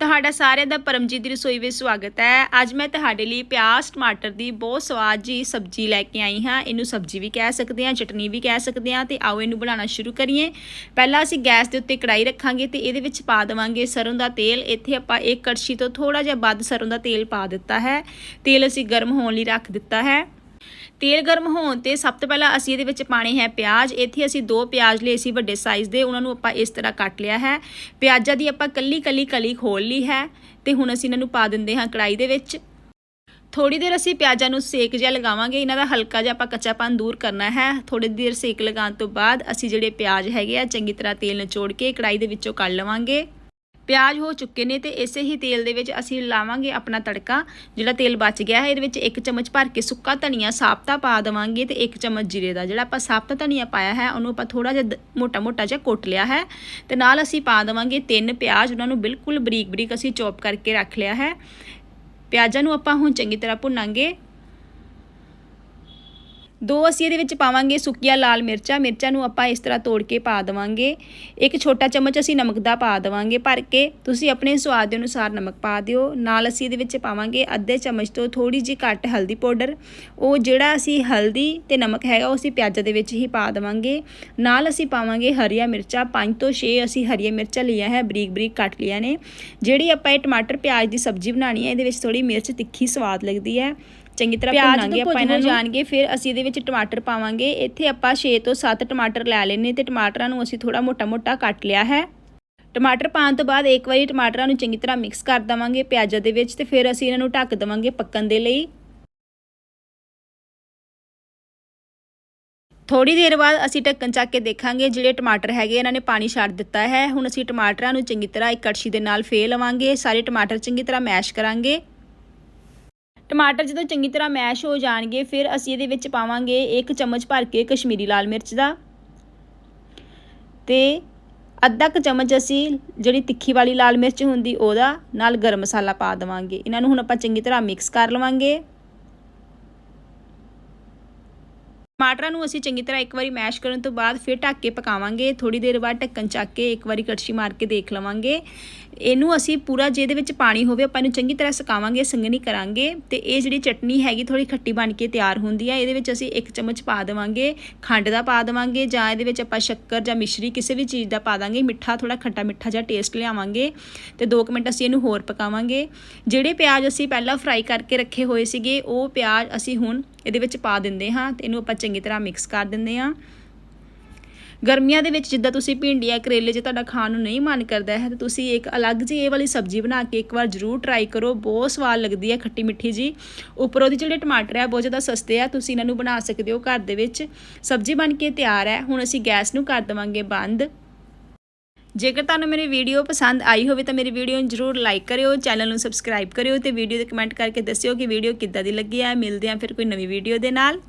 ਤੁਹਾਡਾ ਸਾਰਿਆਂ ਦਾ ਪਰਮਜੀਤ ਦੀ ਰਸੋਈ ਵਿੱਚ ਸਵਾਗਤ ਹੈ। ਅੱਜ ਮੈਂ ਤੁਹਾਡੇ ਲਈ ਪਿਆਜ਼, ਟਮਾਟਰ ਦੀ ਬਹੁਤ ਸਵਾਦ ਜੀ ਸਬਜ਼ੀ ਲੈ ਕੇ ਆਈ ਹਾਂ। ਇਹਨੂੰ ਸਬਜ਼ੀ ਵੀ ਕਹਿ ਸਕਦੇ ਹਾਂ, ਚਟਨੀ ਵੀ ਕਹਿ ਸਕਦੇ ਹਾਂ ਤੇ ਆਓ ਇਹਨੂੰ ਬਣਾਉਣਾ ਸ਼ੁਰੂ ਕਰੀਏ। ਪਹਿਲਾਂ ਅਸੀਂ ਗੈਸ ਦੇ ਉੱਤੇ ਕੜਾਈ ਰੱਖਾਂਗੇ ਤੇ ਇਹਦੇ ਵਿੱਚ ਪਾ ਦੇਵਾਂਗੇ ਸਰੋਂ ਦਾ ਤੇਲ। ਇੱਥੇ ਆਪਾਂ ਇੱਕ ਕੜਛੀ ਤੋਂ ਥੋੜਾ ਜਿਹਾ ਵੱਧ ਸਰੋਂ ਦਾ ਤੇਲ ਪਾ ਦਿੱਤਾ ਹੈ। ਤੇਲ ਅਸੀਂ ਗਰਮ ਹੋਣ ਲਈ ਰੱਖ ਦਿੱਤਾ ਹੈ। ਤੇਲ ਗਰਮ ਹੋਣ ਤੇ ਸਭ ਤੋਂ ਪਹਿਲਾਂ ਅਸੀਂ ਇਹਦੇ ਵਿੱਚ ਪਾਣੇ ਹੈ ਪਿਆਜ਼। ਇੱਥੇ ਅਸੀਂ ਦੋ ਪਿਆਜ਼ ਲਏ ਸੀ ਵੱਡੇ ਸਾਈਜ਼ ਦੇ, ਉਹਨਾਂ ਨੂੰ ਆਪਾਂ ਇਸ ਤਰ੍ਹਾਂ ਕੱਟ ਲਿਆ ਹੈ। ਪਿਆਜ਼ਾਂ ਦੀ ਆਪਾਂ ਕੱਲੀ ਕੱਲੀ ਕਲੀ ਖੋਲ ਲਈ ਹੈ ਤੇ ਹੁਣ ਅਸੀਂ ਇਹਨਾਂ ਨੂੰ ਪਾ ਦਿੰਦੇ ਹਾਂ ਕੜਾਈ ਦੇ ਵਿੱਚ। ਥੋੜੀ ਦੇਰ ਅਸੀਂ ਪਿਆਜ਼ਾਂ ਨੂੰ ਸੇਕ ਜਿਹਾ ਲਗਾਵਾਂਗੇ। ਇਹਨਾਂ ਦਾ ਹਲਕਾ ਜਿਹਾ ਆਪਾਂ ਕੱਚਾਪਨ ਦੂਰ ਕਰਨਾ ਹੈ। ਥੋੜੀ ਦੇਰ ਸੇਕ ਲਗਾਉਣ ਤੋਂ ਬਾਅਦ ਅਸੀਂ ਜਿਹੜੇ ਪਿਆਜ਼ ਹੈਗੇ ਆ, ਚੰਗੀ ਤਰ੍ਹਾਂ ਤੇਲ ਨਿਚੋੜ ਕੇ ਕੜਾਈ ਦੇ ਵਿੱਚੋਂ ਕੱਢ ਲਵਾਂਗੇ। ਪਿਆਜ਼ ਹੋ ਚੁੱਕੇ ਨੇ ਤੇ ਇਸੇ ਹੀ ਤੇਲ ਦੇ ਵਿੱਚ ਅਸੀਂ ਲਾਵਾਂਗੇ ਆਪਣਾ ਤੜਕਾ, ਜਿਹੜਾ ਤੇਲ ਬਚ ਗਿਆ ਹੈ, ਇਹਦੇ ਵਿੱਚ ਇੱਕ ਚਮਚ ਭਰ ਕੇ ਸੁੱਕਾ ਧਨੀਆ ਸਾਬਤਾ ਪਾ ਦੇਵਾਂਗੇ ਤੇ ਇੱਕ ਚਮਚ ਜੀਰੇ ਦਾ। ਜਿਹੜਾ ਆਪਾਂ ਸਾਬਤਾ ਧਨੀਆ ਪਾਇਆ ਹੈ, ਉਹਨੂੰ ਆਪਾਂ ਥੋੜਾ ਜਿਹਾ ਮੋਟਾ ਮੋਟਾ ਜਿਹਾ ਕੁੱਟ ਲਿਆ ਹੈ ਤੇ ਨਾਲ ਅਸੀਂ ਪਾ ਦੇਵਾਂਗੇ ਤਿੰਨ ਪਿਆਜ਼, ਉਹਨਾਂ ਨੂੰ ਬਿਲਕੁਲ ਬਰੀਕ ਬਰੀਕ ਅਸੀਂ ਚੌਪ ਕਰਕੇ ਰੱਖ ਲਿਆ ਹੈ। ਪਿਆਜ਼ਾਂ ਨੂੰ ਆਪਾਂ ਹੁਣ ਚੰਗੀ ਤਰ੍ਹਾਂ ਭੁੰਨਾਂਗੇ। ਦੋ ਅਸੀਂ ਇਹਦੇ ਵਿੱਚ ਪਾਵਾਂਗੇ ਸੁੱਕੀਆਂ ਲਾਲ ਮਿਰਚਾਂ ਮਿਰਚਾਂ ਨੂੰ ਆਪਾਂ ਇਸ ਤਰ੍ਹਾਂ ਤੋੜ ਕੇ ਪਾ ਦੇਵਾਂਗੇ। ਇੱਕ ਛੋਟਾ ਚਮਚ ਅਸੀਂ ਨਮਕ ਦਾ ਪਾ ਦੇਵਾਂਗੇ ਭਰ ਕੇ। ਤੁਸੀਂ ਆਪਣੇ ਸਵਾਦ ਦੇ ਅਨੁਸਾਰ ਨਮਕ ਪਾ ਦਿਓ। ਨਾਲ ਅਸੀਂ ਇਹਦੇ ਵਿੱਚ ਪਾਵਾਂਗੇ ਅੱਧੇ ਚਮਚ ਤੋਂ ਥੋੜੀ ਜਿਹੀ ਘੱਟ ਹਲਦੀ ਪਾਊਡਰ। ਉਹ ਜਿਹੜਾ ਅਸੀਂ ਹਲਦੀ ਤੇ ਨਮਕ ਹੈਗਾ, ਉਹ ਅਸੀਂ ਪਿਆਜ਼ਾਂ ਦੇ ਵਿੱਚ ਹੀ ਪਾ ਦੇਵਾਂਗੇ। ਨਾਲ ਅਸੀਂ ਪਾਵਾਂਗੇ ਹਰੀਆਂ ਮਿਰਚਾਂ। 5 ਤੋਂ 6 ਅਸੀਂ ਹਰੀਆਂ ਮਿਰਚਾਂ ਲਈਆਂ ਹੈ, ਬਰੀਕ ਬਰੀਕ ਕੱਟ ਲਿਆ ਨੇ। ਜਿਹੜੀ ਆਪਾਂ ਇਹ ਟਮਾਟਰ, ਪਿਆਜ਼ ਦੀ ਸਬਜ਼ੀ ਬਣਾਣੀ ਹੈ, ਇਹਦੇ ਵਿੱਚ ਥੋੜੀ ਮਿਰਚ ਤਿੱਖੀ ਸਵਾਦ ਲੱਗਦੀ ਹੈ। ਚੰਗੀ ਤਰ੍ਹਾਂ ਭੁੰਨਾਂਗੇ ਆਪਾਂ ਇਹਨਾਂ ਨੂੰ ਜਾਣਗੇ ਫਿਰ ਅਸੀਂ ਇਹਦੇ ਵਿੱਚ ਟਮਾਟਰ ਪਾਵਾਂਗੇ। ਇੱਥੇ ਆਪਾਂ 6 ਤੋਂ 7 ਟਮਾਟਰ ਲੈ ਲੈਣੇ ਤੇ ਟਮਾਟਰਾਂ ਨੂੰ ਅਸੀਂ ਥੋੜਾ ਮੋਟਾ-ਮੋਟਾ ਕੱਟ ਲਿਆ ਹੈ। ਟਮਾਟਰ ਪਾਉਣ ਤੋਂ ਬਾਅਦ ਇੱਕ ਵਾਰੀ ਟਮਾਟਰਾਂ ਨੂੰ ਚੰਗੀ ਤਰ੍ਹਾਂ ਮਿਕਸ ਕਰ ਦਵਾਂਗੇ ਪਿਆਜ਼ਾਂ ਦੇ ਵਿੱਚ ਤੇ ਫਿਰ ਅਸੀਂ ਇਹਨਾਂ ਨੂੰ ਢੱਕ ਦਵਾਂਗੇ ਪੱਕਣ ਦੇ ਲਈ। ਥੋੜੀ ਦੇਰ ਬਾਅਦ ਅਸੀਂ ਢੱਕਣ ਚੱਕ ਕੇ ਦੇਖਾਂਗੇ ਜਿਹੜੇ ਟਮਾਟਰ ਹੈਗੇ ਇਹਨਾਂ ਨੇ ਪਾਣੀ ਛੱਡ ਦਿੱਤਾ ਹੈ। ਹੁਣ ਅਸੀਂ ਟਮਾਟਰਾਂ ਨੂੰ ਚੰਗੀ ਤਰ੍ਹਾਂ ਇੱਕ ਕੜਛੀ ਦੇ ਨਾਲ ਫੇਰ ਲਵਾਂਗੇ। ਸਾਰੇ ਟਮਾਟਰ ਚੰਗੀ ਤਰ੍ਹਾਂ ਮੈਸ਼ ਕਰਾਂਗੇ। ਟਮਾਟਰ ਜਦੋਂ ਚੰਗੀ ਤਰ੍ਹਾਂ ਮੈਸ਼ ਹੋ ਜਾਣਗੇ, ਫਿਰ ਅਸੀਂ ਇਹਦੇ ਵਿੱਚ ਪਾਵਾਂਗੇ ਇੱਕ ਚਮਚ ਭਰ ਕੇ ਕਸ਼ਮੀਰੀ ਲਾਲ ਮਿਰਚ ਦਾ। ਤੇ ਅੱਧਾ ਕੁ ਚਮਚ ਅਸੀਂ ਜਿਹੜੀ ਤਿੱਖੀ ਵਾਲੀ ਲਾਲ ਮਿਰਚ ਹੁੰਦੀ ਉਹਦਾ ਨਾਲ ਗਰਮ ਮਸਾਲਾ ਪਾ ਦੇਵਾਂਗੇ। ਇਹਨਾਂ ਨੂੰ ਹੁਣ ਆਪਾਂ ਚੰਗੀ ਤਰ੍ਹਾਂ ਮਿਕਸ ਕਰ ਲਵਾਂਗੇ। ਟਮਾਟਰਾਂ ਨੂੰ ਅਸੀਂ ਚੰਗੀ ਤਰ੍ਹਾਂ ਇੱਕ ਵਾਰੀ ਮੈਸ਼ ਕਰਨ ਤੋਂ ਬਾਅਦ ਫਿਰ ਢੱਕ ਕੇ ਪਕਾਵਾਂਗੇ। ਥੋੜੀ ਦੇਰ ਬਾਅਦ ਢੱਕਣ ਚੱਕ ਕੇ ਇੱਕ ਵਾਰੀ ਕੜਛੀ ਮਾਰ ਕੇ ਦੇਖ ਲਵਾਂਗੇ। ਇਹਨੂੰ ਅਸੀਂ ਪੂਰਾ ਜਿਹਦੇ ਵਿੱਚ ਪਾਣੀ ਹੋਵੇ, ਆਪਾਂ ਇਹਨੂੰ ਚੰਗੀ ਤਰ੍ਹਾਂ ਸੁਕਾਵਾਂਗੇ, ਸੰਘਣੀ ਕਰਾਂਗੇ ਤੇ ਇਹ ਜਿਹੜੀ ਚਟਨੀ ਹੈਗੀ ਥੋੜੀ ਖੱਟੀ ਬਣ ਕੇ ਤਿਆਰ ਹੁੰਦੀ ਹੈ ਇਹਦੇ ਵਿੱਚ ਅਸੀਂ ਇੱਕ ਚਮਚ ਪਾ ਦੇਵਾਂਗੇ, ਖੰਡ ਦਾ ਪਾ ਦੇਵਾਂਗੇ ਜਾਂ ਇਹਦੇ ਵਿੱਚ ਆਪਾਂ ਸ਼ੱਕਰ ਜਾਂ ਮਿਸ਼ਰੀ ਕਿਸੇ ਵੀ ਚੀਜ਼ ਦਾ ਪਾ ਦਾਂਗੇ। ਮਿੱਠਾ ਥੋੜਾ ਖੱਟਾ ਮਿੱਠਾ ਜਿਹਾ ਟੇਸਟ ਲਿਆਵਾਂਗੇ ਤੇ 2 ਮਿੰਟ ਅਸੀਂ ਇਹਨੂੰ ਹੋਰ ਪਕਾਵਾਂਗੇ। ਜਿਹੜੇ ਪਿਆਜ਼ ਅਸੀਂ ਪਹਿਲਾਂ ਫਰਾਈ ਕਰਕੇ ਰੱਖੇ ਹੋਏ ਸੀਗੇ, ਉਹ ਪਿਆਜ਼ ਅਸੀਂ ਹੁਣ ਇਹਦੇ ਵਿੱਚ ਪਾ ਦਿੰਦੇ ਹਾਂ ਤੇ ਇਹਨੂੰ ਆਪਾਂ ਚੰਗੀ ਤਰ੍ਹਾਂ ਮਿਕਸ ਕਰ ਦਿੰਦੇ ਹਾਂ। ਗਰਮੀਆਂ ਦੇ ਵਿੱਚ ਜਿੱਦਾਂ ਤੁਸੀਂ ਭਿੰਡੀਆਂ, ਕਰੇਲੇ ਜੇ ਤੁਹਾਡਾ ਖਾਣ ਨੂੰ ਨਹੀਂ ਮਨ ਕਰਦਾ ਹੈ, ਤਾਂ ਤੁਸੀਂ ਇੱਕ ਅਲੱਗ ਜਿਹੀ ਇਹ ਵਾਲੀ ਸਬਜ਼ੀ ਬਣਾ ਕੇ ਇੱਕ ਵਾਰ ਜ਼ਰੂਰ ਟਰਾਈ ਕਰੋ। ਬਹੁਤ ਸਵਾਦ ਲੱਗਦੀ ਹੈ ਖੱਟੀ ਮਿੱਠੀ ਜੀ। ਉੱਪਰੋਂ ਦੀ ਜਿਹੜੇ ਟਮਾਟਰ ਹੈ ਬਹੁਤ ਜ਼ਿਆਦਾ ਸਸਤੇ ਆ, ਤੁਸੀਂ ਇਹਨਾਂ ਨੂੰ ਬਣਾ ਸਕਦੇ ਹੋ ਘਰ ਦੇ ਵਿੱਚ। ਸਬਜ਼ੀ ਬਣ ਕੇ ਤਿਆਰ ਹੈ। ਹੁਣ ਅਸੀਂ ਗੈਸ ਨੂੰ ਕਰ ਦੇਵਾਂਗੇ ਬੰਦ। ਜੇਕਰ ਤੁਹਾਨੂੰ ਮੇਰੀ ਵੀਡੀਓ ਪਸੰਦ ਆਈ ਹੋਵੇ ਤਾਂ ਮੇਰੀ ਵੀਡੀਓ ਨੂੰ ਜਰੂਰ ਲਾਈਕ ਕਰਿਓ ਚੈਨਲ ਨੂੰ ਸਬਸਕ੍ਰਾਈਬ ਕਰਿਓ ਤੇ ਵੀਡੀਓ ਦੇ ਕਮੈਂਟ ਕਰਕੇ ਦੱਸਿਓ ਕਿ ਵੀਡੀਓ ਕਿੱਦਾਂ ਦੀ ਲੱਗੀ ਹੈ ਮਿਲਦੇ ਹਾਂ ਫਿਰ ਕੋਈ ਨਵੀਂ ਵੀਡੀਓ ਦੇ ਨਾਲ।